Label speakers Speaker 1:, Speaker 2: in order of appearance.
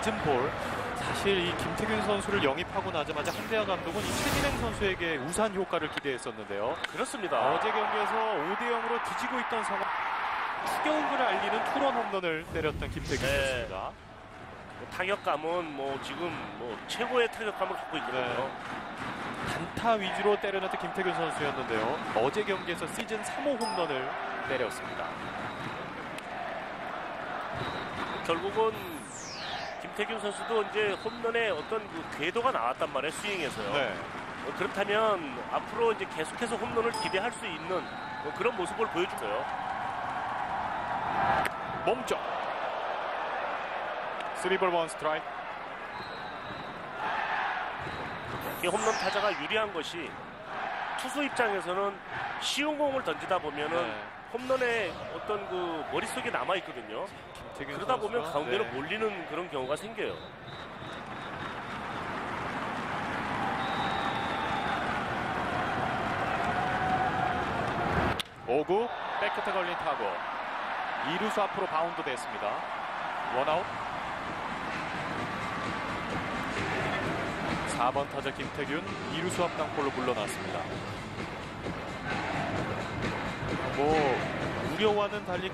Speaker 1: 낮은 볼. 사실 이 김태균 선수를 영입하고 나자마자 한대하 감독은 이 최진행 선수에게 우산 효과를 기대했었는데요.
Speaker 2: 그렇습니다.
Speaker 1: 어제 경기에서 5대 0으로 뒤지고 있던 상황. 추격을 알리는 투런 홈런을 때렸던 김태균
Speaker 2: 네.
Speaker 1: 선수입니다.
Speaker 2: 타격감은 뭐 지금 뭐 최고의 타격감을 갖고 있거든요.
Speaker 1: 네. 단타 위주로 때려놨던 김태균 선수였는데요. 어제 경기에서 시즌 3호 홈런을 때렸습니다.
Speaker 2: 결국은 김태균 선수도 이제 홈런에 어떤 그 궤도가 나왔단 말이에요 스윙에서요.
Speaker 1: 네.
Speaker 2: 어, 그렇다면 앞으로 이제 계속해서 홈런을 기대할 수 있는 뭐 그런 모습을 보여주고요.
Speaker 1: 몸쪽. 3볼 1 스트라이크.
Speaker 2: 이 홈런 타자가 유리한 것이 투수 입장에서는 쉬운 공을 던지다 보면은
Speaker 1: 네.
Speaker 2: 홈런에 어떤 그 머릿속에 남아 있거든요. 그러다 보면 가운데로
Speaker 1: 네.
Speaker 2: 몰리는 그런 경우가 생겨요.
Speaker 1: 오구 백끝에 걸린 타구 2루수 앞으로 바운드 됐습니다 원아웃 4번 타자 김태균 2루수 앞 땅볼로 물러났습니다. 뭐 우려와는 달리